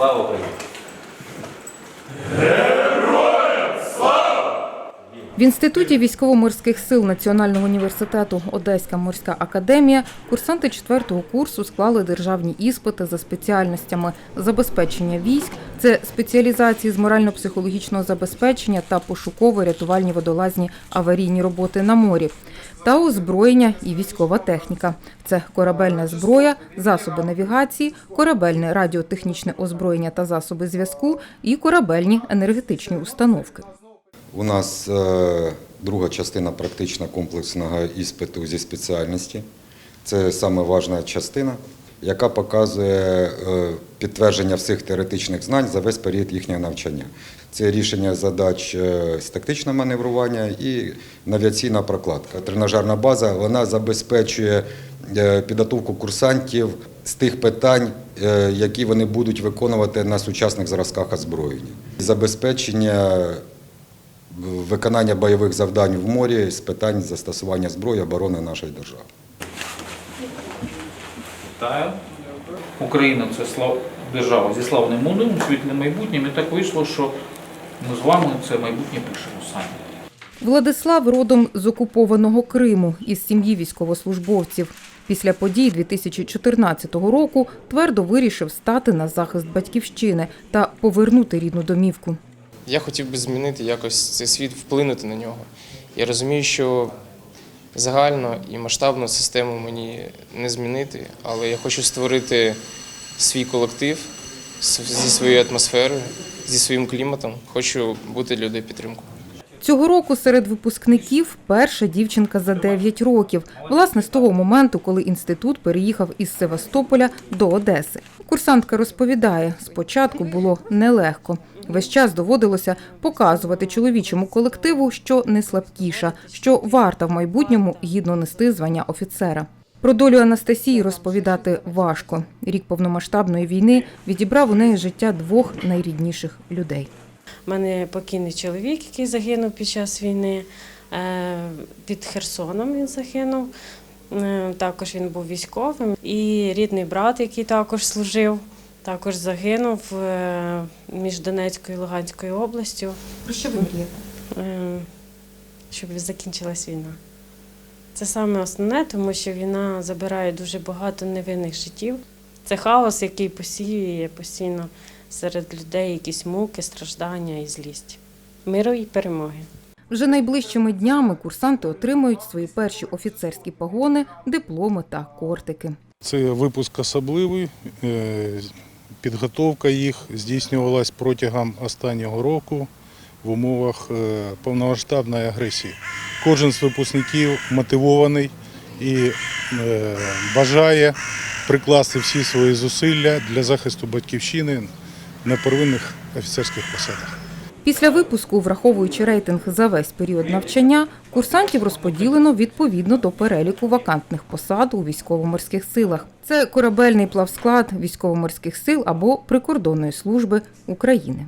Слава Україні! В інституті військово-морських сил Національного університету Одеська морська академія курсанти четвертого курсу склали державні іспити за спеціальностями забезпечення військ, це спеціалізації з морально-психологічного забезпечення та пошуково-рятувальні водолазні аварійні роботи на морі, та озброєння і військова техніка. Це корабельна зброя, засоби навігації, корабельне радіотехнічне озброєння та засоби зв'язку і корабельні енергетичні установки. У нас е, друга частина практично комплексного іспиту зі спеціальності. Це саме частина, яка показує е, підтвердження всіх теоретичних знань за весь період їхнього навчання. Це рішення задач е, з тактичного маневрування і навіаційна прокладка. Тренажерна база вона забезпечує підготовку курсантів з тих питань, які вони будуть виконувати на сучасних зразках озброєння. Забезпечення виконання бойових завдань в морі з питань застосування зброї оборони нашої держави. Вітаю. Україна це слав... держава зі славним минулим, світлим майбутнім. І так вийшло, що ми з вами це майбутнє пишемо самі. Владислав родом з окупованого Криму із сім'ї військовослужбовців. Після подій 2014 року твердо вирішив стати на захист батьківщини та повернути рідну домівку. Я хотів би змінити якось цей світ, вплинути на нього. Я розумію, що загально і масштабну систему мені не змінити, але я хочу створити свій колектив зі своєю атмосферою, зі своїм кліматом. Хочу бути людей підтримкою. Цього року серед випускників перша дівчинка за 9 років. Власне, з того моменту, коли інститут переїхав із Севастополя до Одеси. Курсантка розповідає, спочатку було нелегко. Весь час доводилося показувати чоловічому колективу, що не слабкіша, що варта в майбутньому гідно нести звання офіцера. Про долю Анастасії розповідати важко. Рік повномасштабної війни відібрав у неї життя двох найрідніших людей. У мене покійний чоловік, який загинув під час війни. Е, Під Херсоном він загинув. Е, Також він був військовим. І рідний брат, який також служив, також загинув е, між Донецькою і Луганською областю. Про що ви мрієте? Е, Щоб закінчилась війна. Це саме основне, тому що війна забирає дуже багато невинних життів. Це хаос, який посіює постійно серед людей якісь муки, страждання і злість. Миру і перемоги. Вже найближчими днями курсанти отримують свої перші офіцерські погони, дипломи та кортики. Це випуск особливий. Підготовка їх здійснювалась протягом останнього року в умовах е, повномасштабної агресії. Кожен з випускників мотивований і е, бажає прикласти всі свої зусилля для захисту батьківщини на первинних офіцерських посадах. Після випуску, враховуючи рейтинг за весь період навчання, курсантів розподілено відповідно до переліку вакантних посад у військово-морських силах. Це корабельний плавсклад військово-морських сил або прикордонної служби України.